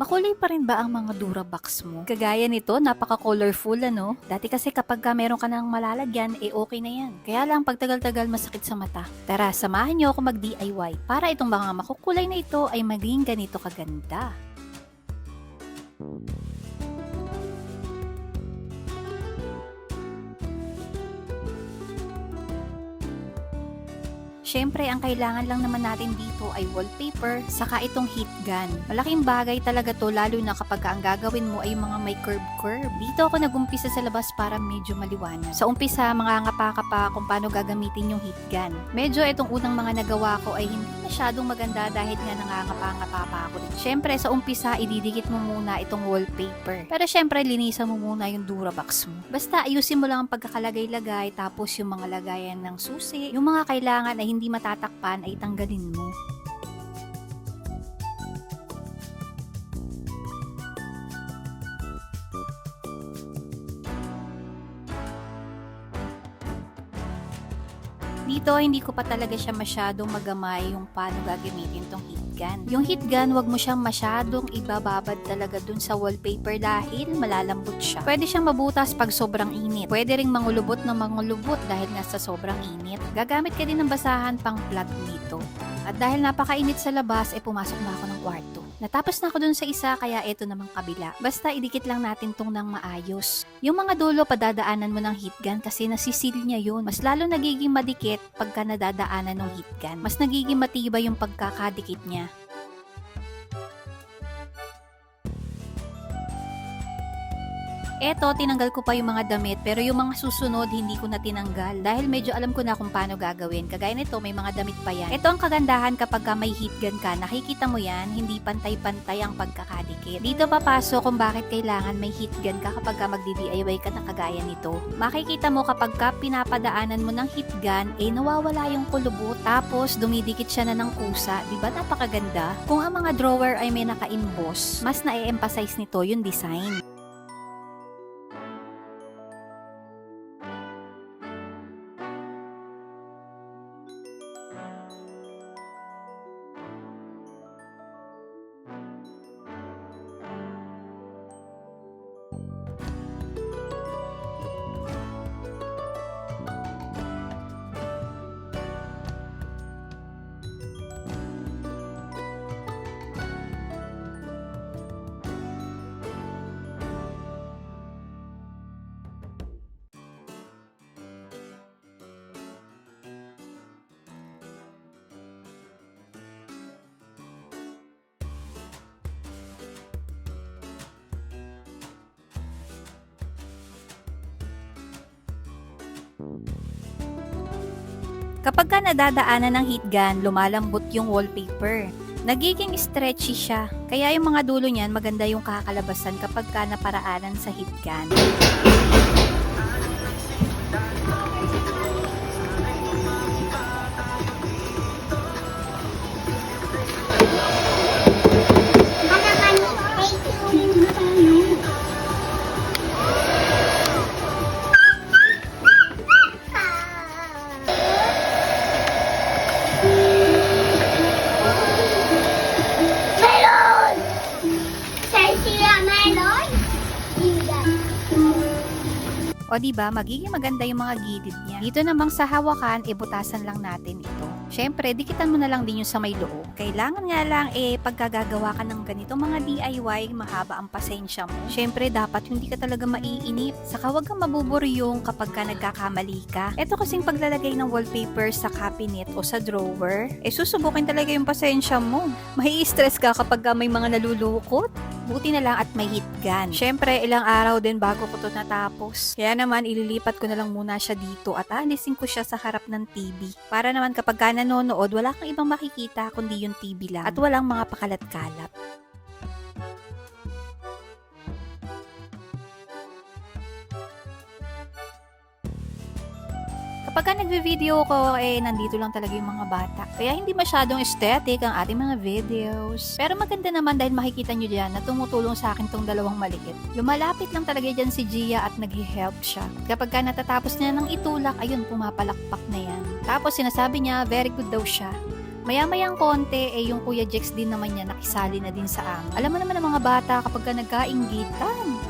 Makulay pa rin ba ang mga Durabox mo? Kagaya nito, napaka-colorful ano? Dati kasi kapag ka meron ka ng malalagyan, eh okay na yan. Kaya lang pagtagal-tagal masakit sa mata. Tara, samahan niyo ako mag-DIY para itong mga makukulay na ito ay maging ganito kaganda. Siyempre, ang kailangan lang naman natin dito ay wallpaper, saka itong heat gun. Malaking bagay talaga to, lalo na kapag ang gagawin mo ay mga may curve-curve. Dito ako nagumpisa sa labas para medyo maliwanag. Sa umpisa, mga ngapa pa kung paano gagamitin yung heat gun. Medyo itong unang mga nagawa ko ay hindi masyadong maganda dahil nga nangangapa-ngapa pa ako. Siyempre, sa umpisa, ididikit mo muna itong wallpaper. Pero siyempre, linisan mo muna yung Durabox mo. Basta, ayusin mo lang ang pagkakalagay-lagay, tapos yung mga lagayan ng susi, yung mga kailangan ay hindi matatakpan ay tanggalin mo. Dito, hindi ko pa talaga siya masyadong magamay yung paano gagamitin tong heat gun. Yung heat gun, wag mo siyang masyadong ibababad talaga dun sa wallpaper dahil malalambot siya. Pwede siyang mabutas pag sobrang init. Pwede ring mangulubot na mangulubot dahil nga sa sobrang init. Gagamit ka din ng basahan pang plug dito. At dahil napakainit sa labas, eh pumasok na ako ng kwarto. Natapos na ako dun sa isa, kaya eto namang kabila. Basta idikit lang natin tong ng maayos. Yung mga dulo, padadaanan mo ng heat gun kasi nasisil niya yun. Mas lalo nagiging madikit pagka nadadaanan ng heat gun. Mas nagiging matibay yung pagkakadikit niya. Eto, tinanggal ko pa yung mga damit pero yung mga susunod hindi ko na tinanggal dahil medyo alam ko na kung paano gagawin. Kagaya nito, may mga damit pa yan. Ito ang kagandahan kapag ka may heat gun ka, nakikita mo yan, hindi pantay-pantay ang pagkakadikit. Dito papasok kung bakit kailangan may heat gun ka kapag ka magdi-DIY ka na kagaya nito. Makikita mo kapag ka pinapadaanan mo ng heat gun, eh nawawala yung kulubot tapos dumidikit siya na ng kusa. Di ba napakaganda? Kung ang mga drawer ay may naka-emboss, mas na-emphasize nito yung design. Kapag ka nadadaanan ng heat gun, lumalambot yung wallpaper. Nagiging stretchy siya. Kaya yung mga dulo niyan, maganda yung kakalabasan kapag ka naparaanan sa heat gun. O di ba magiging maganda yung mga gilid niya. Dito namang sa hawakan, ibutasan lang natin ito. Syempre, dikitan mo na lang din yung sa may loob. Kailangan nga lang eh, pagkagagawa ka ng ganito mga DIY, mahaba ang pasensya mo. Syempre, dapat hindi ka talaga maiinip. Saka huwag kang mabuburyong kapag ka nagkakamali ka. Ito kasing paglalagay ng wallpaper sa cabinet o sa drawer, eh susubukin talaga yung pasensya mo. Mai-stress ka kapag ka may mga nalulukot. Buti na lang at may heat gun. Syempre, ilang araw din bago ko to natapos. Kaya naman, ililipat ko na lang muna siya dito at aalisin ko siya sa harap ng TV. Para naman kapag ka nanonood, wala kang ibang makikita kundi yung TV lang. At walang mga pakalat-kalat. Kapag ka nagve-video ko, eh, nandito lang talaga yung mga bata. Kaya hindi masyadong aesthetic ang ating mga videos. Pero maganda naman dahil makikita nyo dyan na tumutulong sa akin tong dalawang maliit. Lumalapit lang talaga dyan si Gia at nag-help siya. Kapag ka natatapos niya ng itulak, ayun, pumapalakpak na yan. Tapos sinasabi niya, very good daw siya. Maya-mayang konti, eh yung Kuya Jex din naman niya nakisali na din sa amin. Alam mo naman ang mga bata kapag ka nagkainggitan.